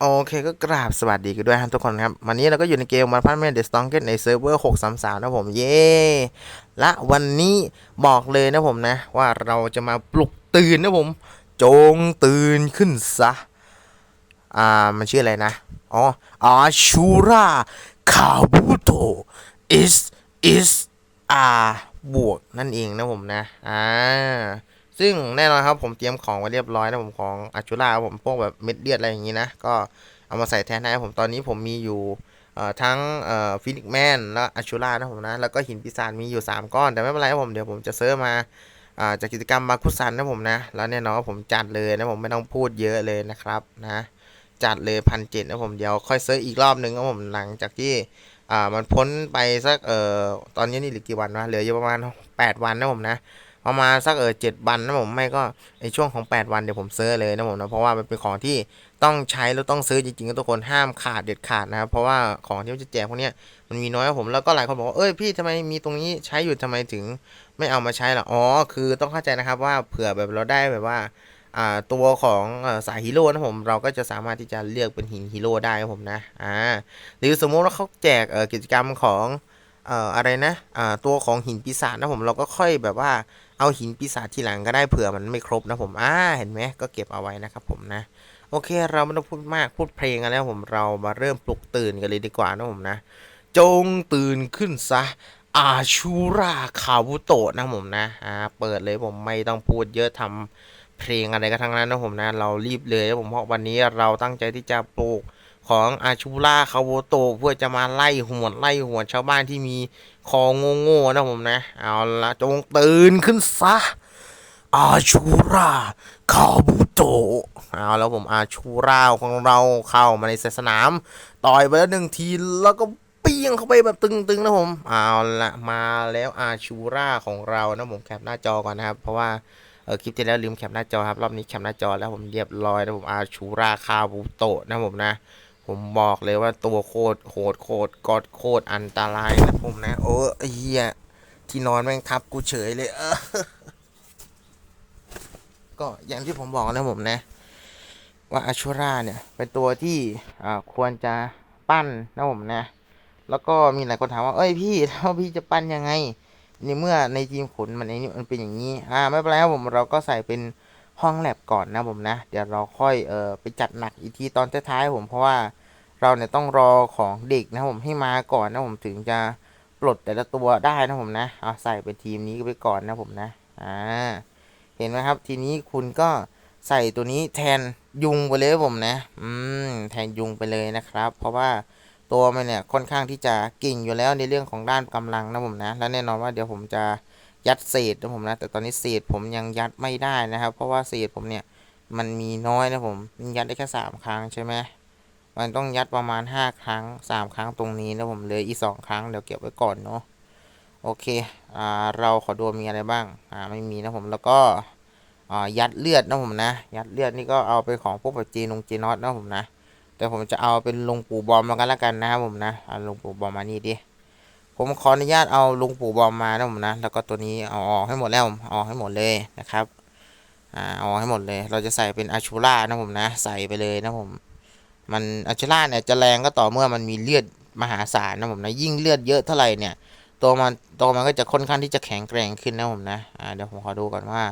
โอเคก็กราบสวัสดีกันด้วยครับทุกคนครับ วันนี้เราก็อยู่ในเกมวันพันเมนเดสตองเกตในเซิร์ฟเวอร์633นะผมเย้และวันนี้บอกเลยนะผมนะ ว่าเราจะมาปลุกตื่นนะผม จงตื่นขึ้นซะ อ่า มันชื่ออะไรนะ อ๋ออาชูราคาบุโต is is อ่าบวกนั่นเองนะผมนะ อ่า ซึ่งแน่นอนครับผมเตรียมของไว้เรียบร้อยนะผมของอาชูราครับผมพวกแบบเม็ดเลือดอะไรอย่างนี้นะ ก็เอามาใส่แทนให้ผมตอนนี้ผมมีอยู่ทั้งฟินิกแมนและอาชูรานะผมนะ แล้วก็หินปีศาจมีอยู่ 3 ก้อน แต่ไม่เป็นไรครับผมเดี๋ยวผมจะเซิร์ฟมาจากกิจกรรมบาคุซันนะผมนะ แล้วแน่นอนว่าผมจัดเลยนะผมไม่ต้องพูดเยอะเลยนะครับนะจัดเลยพันเจ็ดนะผมเดี๋ยวค่อยเซิร์ฟอีกรอบหนึ่งนะผมหลังจากที่อ่ามันพ้นไปสักเอ่อตอนนี้นี่เหลือกี่วันวะเหลืออยู่ประมาณ 8 วันนะผมนะ ประมาณสักเออเจ็ดวันนะผมไม่ก็ในช่วงของ 8 วันเดี๋ยวผมซื้อเลยนะผมนะเพราะว่ามันเป็นของที่ต้องใช้แล้วต้องซื้อจริงๆนะทุกคนห้ามขาดเด็ดขาดนะครับเพราะว่าของที่จะแจกพวกเนี้ยมันมีน้อยครับผมแล้วก็หลายคนบอกว่าเอ้ยพี่ทำไมมีตรงนี้ใช้อยู่ทำไมถึงไม่เอามาใช้ล่ะอ๋อคือต้องเข้าใจนะครับว่าเผื่อแบบเราได้แบบว่าอ่าตัวของอสายฮีโร่นะผมเราก็จะสามารถที่จะเลือกเป็นหินฮีโร่ได้ครับผมนะอ่าหรือสมมุติว่าเขาแจกเออกิจกรรมของ เอ่ออะไรนะอ่าตัวของหินปีศาจนะผมเราก็ค่อยแบบว่าเอาหินปีศาจทีหลังก็ได้เผื่อมันไม่ครบนะผมอ่าเห็นไหมก็เก็บเอาไว้นะครับผมนะโอเค เราไม่ต้องพูดมากพูดเพลงกันแล้วผมเรามาเริ่มปลุกตื่นกันเลยดีกว่านะผมนะ จงตื่นขึ้นซะอาชูราคาบุโตะนะผมนะอ่าเปิดเลยผมไม่ต้องพูดเยอะทำเพลงอะไรก็ทั้งนั้นนะผมนะ เรารีบเลยนะผมเพราะวันนี้เราตั้งใจที่จะปลูก ของอาชูราคาบุโตเพื่อจะมาไล่หวดไล่หวดชาวบ้านที่มีคอโง่ๆนะผมนะ เอาละจงตื่นขึ้นซะ อาชูราคาบุโตเอาแล้วผมอาชูราของเราเข้ามาในสนาม ต่อยไปแล้วหนึ่งทีแล้วก็เปี้ยงเข้าไปแบบตึงๆนะผม เอาละมาแล้วอาชูราของเรานะผมแคปหน้าจอก่อนนะครับ เพราะว่าเออคลิปที่แล้วลืมแคปหน้าจอครับ รอบนี้แคปหน้าจอแล้วผมเรียบร้อยนะผมอาชูราคาบุโตนะผมนะ ผมบอกเลยว่าตัวโคตรโหดโคตรกอดโคตรอันตรายนะผมนะโอ้ไอ้เฮียที่นอนแม่งทับกูเฉยเลยเออก็อย่างที่ผมบอกนะผมนะ ว่าอาชูราเนี่ย เป็นตัวที่ควรจะปั้นนะผมนะ แล้วก็มีหลายคนถามว่า เอ้ยพี่แล้วพี่จะปั้นยังไงในเมื่อในทีมขุนมันไอ้นี่มันเป็นอย่างนี้ อ่าไม่เป็นไรครับผมเราก็ใส่เป็น ห้องแลบก่อนนะผมนะ เดี๋ยวเราค่อยเออไปจัดหนักอีกทีตอนท้ายๆผมเพราะว่าเราเนี่ยต้องรอของเด็กนะผมให้มาก่อนนะผมถึงจะปลดแต่ละตัวได้นะผมนะเอาใส่เป็นทีมนี้ไปก่อนนะผมนะอ่าเห็นไหมครับ ทีนี้คุณก็ใส่ตัวนี้แทนยุงไปเลยผมนะ อืมแทนยุงไปเลยนะครับ เพราะว่าตัวมันเนี่ยค่อนข้างที่จะเก่งอยู่แล้วในเรื่องของด้านกำลังนะผมนะ และแน่นอนว่าเดี๋ยวผมจะ ยัดเศษนะผมนะ แต่ตอนนี้เศษผมยังยัดไม่ได้นะครับ เพราะว่าเศษผมเนี่ยมันมีน้อยนะผมมันยัดได้แค่สามครั้งใช่ไหมมันต้องยัดประมาณห้าครั้งสามครั้งตรงนี้นะผมเลืออีกสองครั้งเดี๋ยวเก็บไว้ก่อนเนาะโอเคอ่าเราขอดูมีอะไรบ้างอ่าไม่มีนะผมแล้วก็อ่ายัดเลือดนะผมนะ ยัดเลือดนี่ก็เอาไปของพวกแบบจีนงจีนอตนะผมนะ แต่ผมจะเอาเป็นลงปู่บอมมากันแล้วกันนะครับผมนะเอาลงปู่บอมมานี่ดิ ผมขออนุญาตเอาลุงปู่บอมมานะผมนะ แล้วก็ตัวนี้เอาออกให้หมดแล้วผมเอาออกให้หมดเลยนะครับอ่าเอาออกให้หมดเลย เราจะใส่เป็นอาชูล่านะผมนะ ใส่ไปเลยนะผม มันอาชูล่าเนี่ยจะแรงก็ต่อเมื่อมันมีเลือดมหาศาลนะผมนะ ยิ่งเลือดเยอะเท่าไหร่เนี่ย ตัวมันตัวมันก็จะค่อนข้างที่จะแข็งแกร่งขึ้นนะผมนะอ่าเดี๋ยวผมขอดูก่อนว่า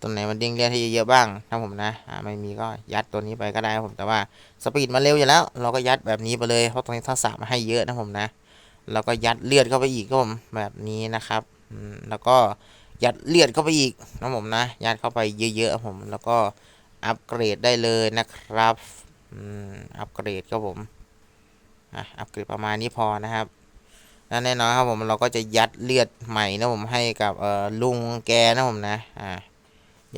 ตรงไหนมันเด้งเลือดให้เยอะบ้างนะผมนะอ่าไม่มีก็ยัดตัวนี้ไปก็ได้ผมแต่ว่าสปีดมันเร็วอยู่แล้ว เราก็ยัดแบบนี้ไปเลยเพราะตรงนี้ทักษะมาให้เยอะนะผมนะ แล้วก็ยัดเลือดเข้าไปอีกครับผมแบบนี้นะครับแล้วก็ยัดเลือดเข้าไปอีกนะผมนะยัดเข้าไปเยอะๆครับผมแล้วก็อัปเกรดได้เลยนะครับอัปเกรดครับผมอัปเกรดประมาณนี้พอนะครับแล้วแน่นอนครับผมเราก็จะยัดเลือดใหม่นะผมให้กับเอ่อลุงแกนะผมนะอ่า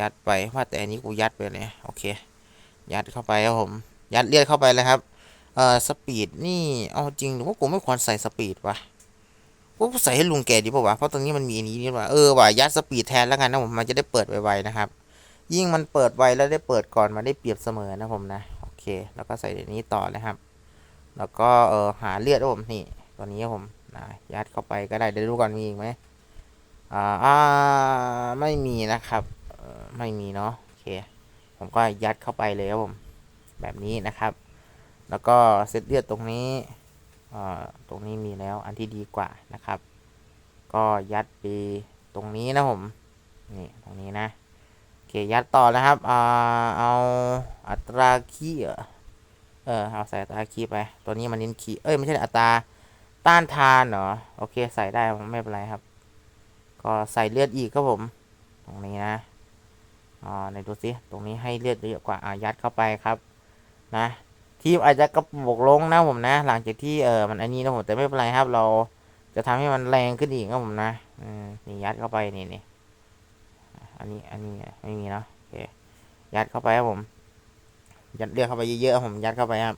ยัดไปว่าแต่อันนี้กูยัดไปเลยโอเค ยัดเข้าไปครับผม ยัดเลือดเข้าไปเลยครับ เอ่อสปีดนี่เอาจริงหรือว่ากูไม่ควรใส่สปีดวะกูใส่ให้ลุงแกดีป่าวะเพราะตรงนี้มันมีอันนี้นี่ว่าเออว่ะยัดสปีดแทนแล้วกันนะผมมันจะได้เปิดไวๆนะครับ ยิ่งมันเปิดไวแล้วได้เปิดก่อนมันได้เปรียบเสมอนะผมนะโอเค แล้วก็ใส่ในนี้ต่อเลยครับ แล้วก็เออหาเลือดผมนี่ตัวนี้ผมนะยัดเข้าไปก็ได้เดี๋ยวดูก่อนมีอีกไหมอ่าอ่าไม่มีนะครับไม่มีเนาะโอเค ผมก็ยัดเข้าไปเลยครับผม แบบนี้นะครับ แล้วก็เซตเลือดตรงนี้ตรงนี้มีแล้วอันที่ดีกว่านะครับ ก็ยัดไปตรงนี้นะผม นี่ตรงนี้นะโอเคยัดต่อนะครับอเอาอัตราขี้เออเอาใส่อัตราขี้ไป ตัวนี้มันเน้นขี้เอ้ยไม่ใช่อัตราต้านทานเหรอโอเคใส่ได้ไม่เป็นไรครับ ก็ใส่เลือดอีกครับผม ตรงนี้นะอ่าในดูสิตรงนี้ให้เลือดเยอะกว่าอ่ายัดเข้าไปครับนะ ทีมอาจจะกระปุกลงนะผมนะ หลังจากที่เออมันอันนี้นะผมแต่ไม่เป็นไรครับ เราจะทำให้มันแรงขึ้นอีกครับผมนะอืมนี่ยัดเข้าไปนี่นี่อันนี้อันนี้ไม่มีเนาะโอเคยัดเข้าไปครับผม ยัดเลือดเข้าไปเยอะๆครับผมยัดเข้าไปครับ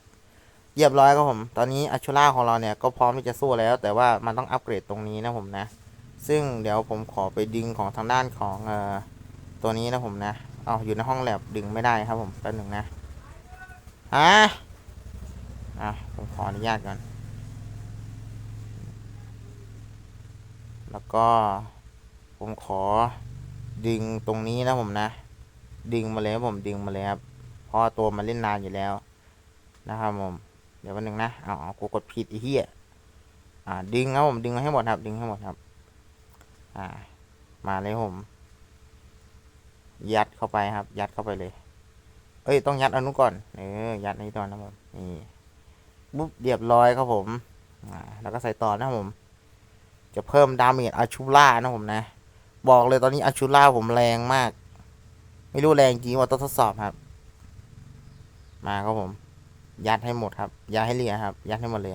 เรียบร้อยครับผม ตอนนี้อัชูล่าของเราเนี่ยก็พร้อมที่จะสู้แล้ว แต่ว่ามันต้องอัปเกรดตรงนี้นะผมนะ ซึ่งเดี๋ยวผมขอไปดึงของทางด้านของเอ่อตัวนี้นะผมนะ เอาอยู่ในห้องแลบดึงไม่ได้ครับผมแป๊บหนึ่งนะฮะอะ ผมขออนุญาตก่อน แล้วก็ผมขอดึงตรงนี้นะผมนะ ดึงมาเลยผมดึงมาเลยครับเพราะตัวมันเล่นนานอยู่แล้ว นะครับผม เดี๋ยววันหนึ่งนะเอาเอากูกดผิดอ้เหี้ยอ่า ดึงครับผมดึงให้หมดครับ ดึงให้หมดครับ อ่า มาเลยผม ยัดเข้าไปครับ ยัดเข้าไปเลย เอ้ยต้องยัดอนนู้นก่อน เออยัดในตอนนะผมนี่ ปุ๊บเรียบร้อยครับผมแล้วก็ใส่ต่อนะครับผม จะเพิ่มดาเมจอาชูล่านะผมนะ บอกเลยตอนนี้อาชูล่าผมแรงมาก ไม่รู้แรงจริงว่าต้องทดสอบครับ มาครับผม ยัดให้หมดครับยัดให้เรียครับ ยัดให้หมดเลย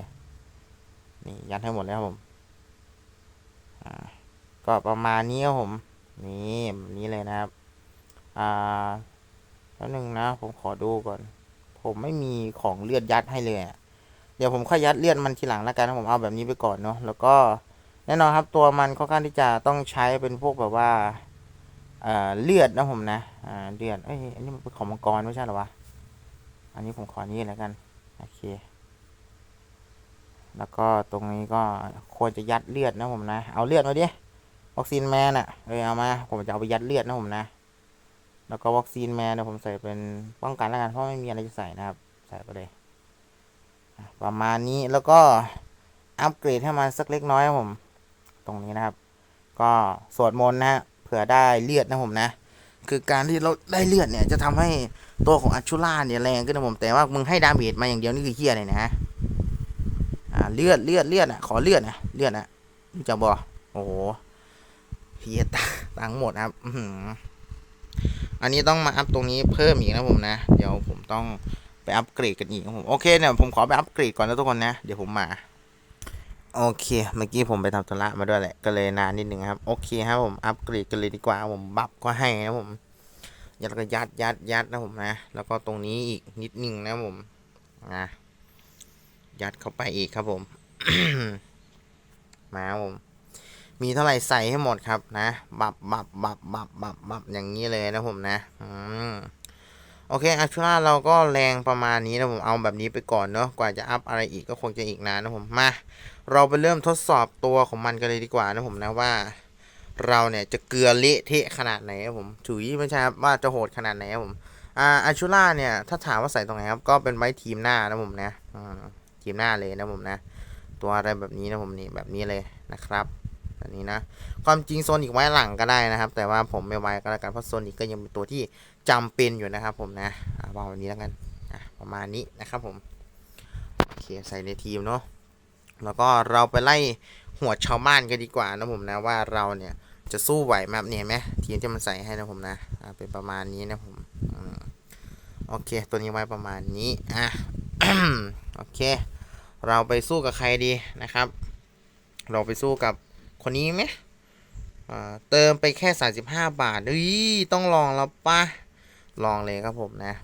นี่ยัดให้หมดแล้วครับผมก็ประมาณนี้ครับผม นี่แบบนี้เลยนะครับ อ่าแล้วหนึ่งนะ ผมขอดูก่อน ผมไม่มีของเลือดยัดให้เลยอะ เดี๋ยวผมค่อยยัดเลือดมันทีหลังแล้วกันนะผมเอาแบบนี้ไปก่อนเนาะแล้วก็แน่นอนครับตัวมันค่อนข้างที่จะต้องใช้เป็นพวกแบบว่าเอ่อเลือดนะผมนะอ่าเลือดเอ้ยอันนี้มันเป็นของมังกรไม่ใช่หรอวะอันนี้ผมขอนี้แล้วกันโอเคแล้วก็ตรงนี้ก็ควรจะยัดเลือดนะผมนะ เอาเลือดมาดิวัคซีนแมนอะเออเอามา ผมจะเอาไปยัดเลือดนะผมนะ แล้วก็วัคซีนแมนเนี่ยผมใส่เป็นป้องกันแล้วกันเพราะไม่มีอะไรจะใส่นะครับ ใส่ไปเลย ประมาณนี้แล้วก็อัปเกรดให้มันสักเล็กน้อยครับผม ตรงนี้นะครับ ก็สวดมนต์นะฮะเผื่อได้เลือดนะผมนะ คือการที่เราได้เลือดเนี่ยจะทำให้ตัวของอัชชูล่าเนี่ยแรงขึ้นนะผมแต่ว่ามึงให้ดาเมจมาอย่างเดียวนี่คือเฮียอะไรเนะฮะอ่าเลือดเลือดเลือดอะขอเลือดนะเลือดนะรู้จะบอกโอ้โหเฮียตาตังหมดครับอืออันนี้ต้องมาอัพตรงนี้เพิ่มอีกนะผมนะ เดี๋ยวผมต้อง อัปเกรดกันอีกครับผมโอเคเนี่ยผมขอไปอัปเกรดก่อนนะทุกคนนะ เดี๋ยวผมมา โอเค เมื่อกี้ผมไปทำธุระมาด้วยแหละก็เลยนานนิดนึงครับ โอเคครับผมอัปเกรดกันเลยดีกว่าผมบัฟก็ให้นะผมยัดก็ยัดยัดยัดนะผมนะ แล้วก็ตรงนี้อีกนิดนึงนะผมนะยัดเข้าไปอีกครับผม มาผม มีเท่าไหร่ใส่ให้หมดครับนะ บับบับบับบับบับบับอย่างนี้เลยนะผมนะ อืม โอเคอัชราเราก็แรงประมาณนี้นะผมเอาแบบนี้ไปก่อนเนาะกว่าจะอัพอะไรอีกก็คงจะอีกนานนะผมมา เราไปเริ่มทดสอบตัวของมันกันเลยดีกว่านะผมนะว่า เราเนี่ยจะเกลือเละเทะขนาดไหนครับผมถุยไม่ใช่ครับว่าจะโหดขนาดไหนครับผมอ่าอัชราเนี่ยถ้าถามว่าใส่ตรงไหนครับก็เป็นไว้ทีมหน้านะผมนะทีมหน้าเลยนะผมนะ ตัวอะไรแบบนี้นะผมนี่แบบนี้เลยนะครับ แบบนี้นะ ความจริงโซนิกไว้หลังก็ได้นะครับ แต่ว่าผมไม่ไว้ก็แล้วกันเพราะโซนิกก็ยังเป็นตัวที่จำเป็นอยู่นะครับ ผมนะอ่าวางแบบนี้แล้วกันประมาณนี้นะครับผมโอเคใส่ในทีมเนาะแล้วก็เราไปไล่หัวชาวบ้านกันดีกว่านะผมนะว่าเราเนี่ยจะสู้ไหวไหมเนี่ยไหมทีมที่มันใส่ให้นะผมนะเป็นประมาณนี้นะผมโอเค ตัวนี้ไว้ประมาณนี้อะโอเค เราไปสู้กับใครดีนะครับ เราไปสู้กับ คนนี้ไหมเติมไปแค่ 35 บาทเฮ้ยต้องลองแล้วปะลองเลยครับผมนะ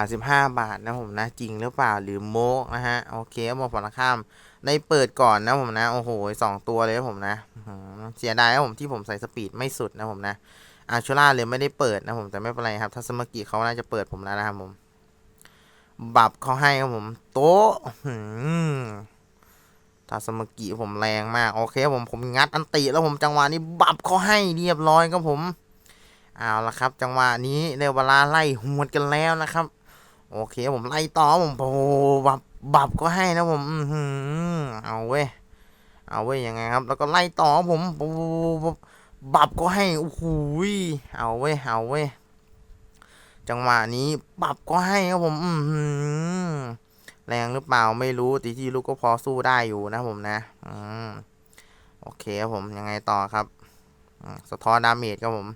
35 บาทนะผมนะ จริงหรือเปล่าหรือโมกนะฮะ โอเคครับผมฝั่งข้ามในเปิดก่อนนะผมนะ โอ้โหสองตัวเลยครับผมนะเสียดายครับผมที่ผมใส่สปีดไม่สุดนะผมนะอาชูล่าเลยไม่ได้เปิดนะผมแต่ไม่เป็นไรครับ ถ้าสมกิเขาน่าจะเปิดผมแล้วนะครับผม บับเขาให้ครับผม โต๊ะ อื้อหือถ้าสมกิผมแรงมาก โอเคผมผมงัดอันติแล้วผมจังหวะนี้บับเขาให้เรียบร้อยครับผมเอาละครับ จังหวะนี้ในเวลาไล่หวดกันแล้วนะครับ โอเคผมไล่ต่อผมโอ้โหบับบับก็ให้นะผมอือหือเอาเว้ยเอาเว้ยยังไงครับ แล้วก็ไล่ต่อผมโอ้บับก็ให้โอ้โหยเอาเว้ยเอาเว้ยจังหวะนี้บับก็ให้ครับผม อือหือ แรงหรือเปล่าไม่รู้ตีที่ลูกก็พอสู้ได้อยู่นะผมนะ อืมโอเคครับผมยังไงต่อครับอืมสะท้อนดาเมจครับผม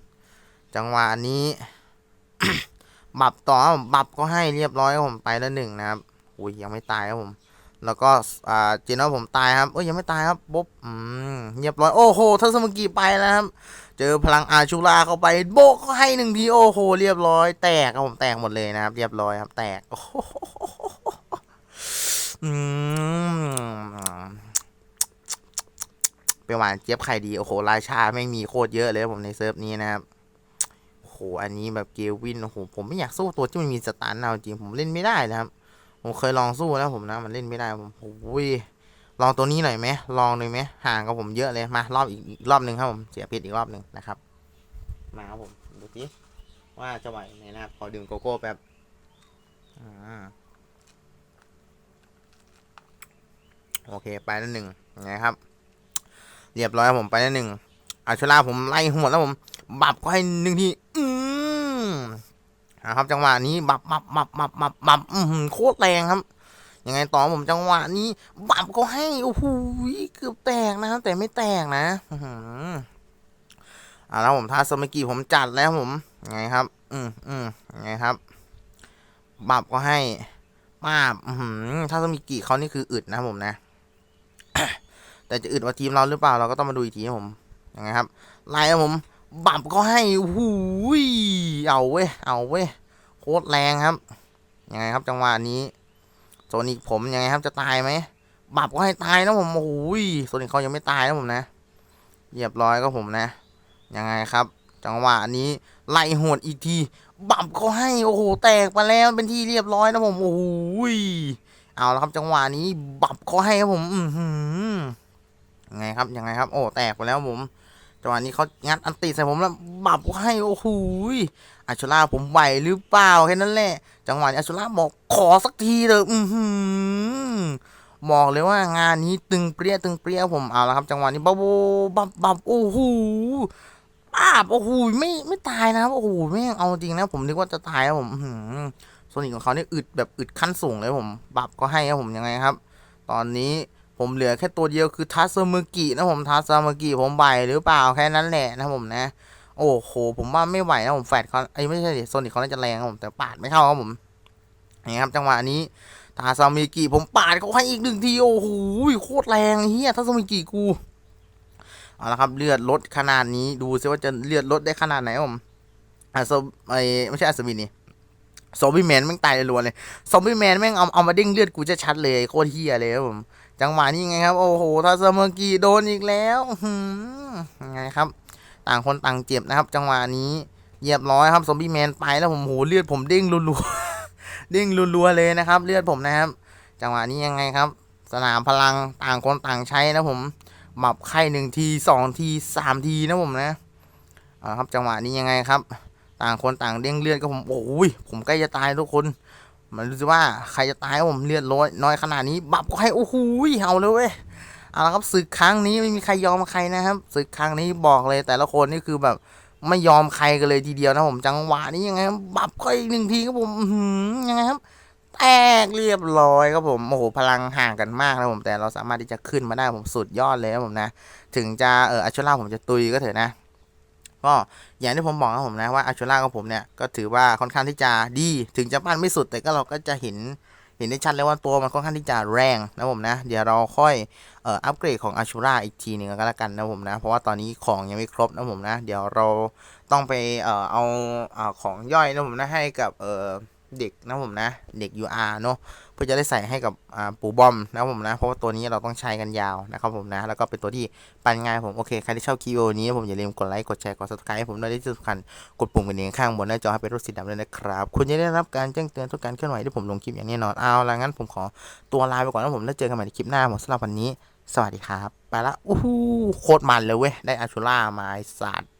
จังหวะนนี้ บับต่อบผมบับก็ให้เรียบร้อยครับผมไปแล้วหนึ่งนะครับอุ้ยยังไม่ตายครับผม แล้วก็อ่าจีนว่าผมตายครับเอ้ยยังไม่ตายครับปุ๊บอืมเรียบร้อยโอ้โหทัศมกีไปแล้วครับ เจอพลังอาชูราเข้าไปโบกก็ให้หนึ่งทีโอ้โหเรียบร้อยแตกครับผมแตกหมดเลยนะครับ เรียบร้อยครับ แตกโอ้โห เป็นหวานเจี๊ยบไข่ดี โอ้โห ราชาแม่มีโคตรเยอะเลยผมในเซิร์ฟนี้นะครับโอ้โห อันนี้แบบเกวิน โอ้โห ผมไม่อยากสู้ตัวที่มันมีสตันเอาจริง ผมเล่นไม่ได้นะครับ ผมเคยลองสู้แล้วผมนะ มันเล่นไม่ได้ ผมโอ้ยลองตัวนี้หน่อยไหมลองหน่อยไหมห่างกับผมเยอะเลย มารอบอีกอีกรอบหนึ่งครับผม เสียพิษอีกรอบหนึ่งนะครับ มาครับผม ดูสิว่าจะไหวไหมนะครับ ขอดื่มโกโก้แป๊บอ่า โอเคไปแล้วหนึ่งยังไงครับ เรียบร้อยครับผมไปแล้วหนึ่งอาชลาผมไล่หัวแล้วผม บับก็ให้หนึ่งทีอืมนะครับจังหวะนี้บับบับบับบับบับบับโคตรแรงครับยังไงต่อผมจังหวะนี้ บับก็ให้โอ้โหเกือบแตกนะครับแต่ไม่แตกนะอือหืออ่าแล้วผมทาสมิกีผมจัดแล้วผมไงครับ อืมอืมไงครับ บับก็ให้ป้าบอือหือทาสมิกีเขานี่คืออึดนะผมนะ แต่จะอึดกว่าทีมเราหรือเปล่าเราก็ต้องมาดูอีกทีครับผมยังไงครับไล่ครับผมบับก็ให้หูยเอาเว้ยเอาเว้ยโคตรแรงครับยังไงครับจังหวะนี้โซนิกผมยังไงครับจะตายไหมบับก็ให้ตายนะผมโอ้ยโซนิกเขายังไม่ตายนะผมนะเรียบร้อยก็ผมนะยังไงครับ จังหวะนี้ไล่หดอีกทีบับก็ให้โอ้โหแตกไปแล้วเป็นที่เรียบร้อยนะผมโอ้ยเอาละครับจังหวะนี้บับก็ให้ครับผม อือหือ ยังไงครับยังไงครับ โอ้แตกไปแล้วผมจังหวะนี้เขางัดอันติใส่ผมแล้วบับให้โอ้โหยอาชูล่าผมไหวหรือเปล่าแค่นั้นแหละ จังหวะนี้อาชูล่าบอกขอสักทีเถอะอือหือบอกเลยว่างานนี้ตึงเปรี้ยตึงเปรี้ยผมเอาละครับ จังหวะนี้บับบับบับโอ้โหป้าบโอ้โหไม่ไม่ตายนะครับโอ้โหไม่งเอาจริงนะ ผมนึกว่าจะตายนะผมอื้อหือโซนิกของเขาเนี่ยอึดแบบอึดขั้นสูงเลยผม บับก็ให้ครับผมยังไงครับ ตอนนี้ ผมเหลือแค่ตัวเดียวคือทัสมือกินะผมทัสมือกิผมใบหรือเปล่าแค่นั้นแหละนะผมนะ โอ้โห ผมว่าไม่ไหวนะผมแฟดเขาไอ้ไม่ใช่โซนิกเขาน่าจะแรงครับผมแต่ปาดไม่เข้าครับผมนี่ครับจังหวะนี้ทาซามิกิผมปาดเขาให้อีกหนึ่งทีโอ้โหโคตรแรงเฮียทัสมิกิกูเอาละครับเลือดลดขนาดนี้ดูซิว่าจะเลือดลดได้ขนาดไหนผมอะโซไอไม่ใช่อัศวินนี่ซอมบี้แมนแม่งตายรัวเลยซอมบี้แมนแม่งเอาเอามาเด้งเลือดกูจะชัดเลยโคตรเฮียเลยครับผม จังหวะนี้ไงครับ โอ้โหทาซามอร์กีโดนอีกแล้วหืมไงครับ ต่างคนต่างเจ็บนะครับ จังหวะนี้เรียบร้อยครับ ซอมบี้แมนไปแล้วผมโหเลือดผมเด้งรัวๆเด้งรัวๆเลยนะครับ เลือดผมนะครับ จังหวะนี้ยังไงครับ สนามพลังต่างคนต่างใช้นะผมหมับไข่หนึ่งทีสองทีสามทีนะผมนะเอาครับจังหวะนี้ยังไงครับ ต่างคนต่างเด้งเลือดก็ผมโอ้ยผมใกล้จะตายทุกคน มันรู้สึกว่าใครจะตายผมเลือดน้อยน้อยขนาดนี้ บับก็ให้โอ้โหเอาเลยเว้ยเอาละครับศึกครั้งนี้ไม่มีใครยอมใครนะครับศึกครั้งนี้บอกเลย แต่ละคนนี่คือแบบไม่ยอมใครกันเลยทีเดียวนะผมจังหวะนี้ยังไงครับบับก็อีกหนึ่งทีครับผมยังไงครับแตกเรียบร้อยครับผมโอ้โหพลังห่างกันมากนะผมแต่เราสามารถที่จะขึ้นมาได้ผมสุดยอดเลยนะผมนะ ถึงจะเอออัชล่าผมจะตุยก็เถอะนะ ก็อย่างที่ผมบอกครับผมนะว่าอัชล่าของผมเนี่ยก็ถือว่าค่อนข้างที่จะดี ถึงจะปั้นไม่สุดแต่ก็เราก็จะเห็นเห็นได้ชัดเลยว่าตัวมันค่อนข้างที่จะแรงนะผมนะ เดี๋ยวเราค่อยเอ่ออัปเกรดของอัชราอีกทีหนึ่งก็แล้วกันนะผมนะ เพราะว่าตอนนี้ของยังไม่ครบนะผมนะ เดี๋ยวเราต้องไปเอ่อเอาเอาของย่อยนะผมนะให้กับเอ่อ เด็กนะผมนะ เด็ก UR เนาะเพื่อจะได้ใส่ให้กับปูบอมนะผมนะ เพราะว่าตัวนี้เราต้องใช้กันยาวนะครับผมนะ แล้วก็เป็นตัวที่ปันง่ายผมโอเคใครที่ชอบคลิปวิดีโอนี้ผมอย่าลืมกดไลค์กดแชร์กด subscribe ให้ผมด้วยที่สำคัญกดปุ่มกระดิ่งข้างบนหน้าจอให้เป็นรูปสีดำด้วยนะครับคุณจะได้รับการแจ้งเตือนทุกการเคลื่อนไหวที่ผมลงคลิปอย่างแน่นอนเอาละงั้นผมขอตัวลาไปก่อนนะผมแล้วเจอกันใหม่ในคลิปหน้าผมสำหรับวันนี้ สวัสดีครับ ไปละอู้หูโคตรมันเลยเว้ยได้อาชูล่ามาไอ้สัตว์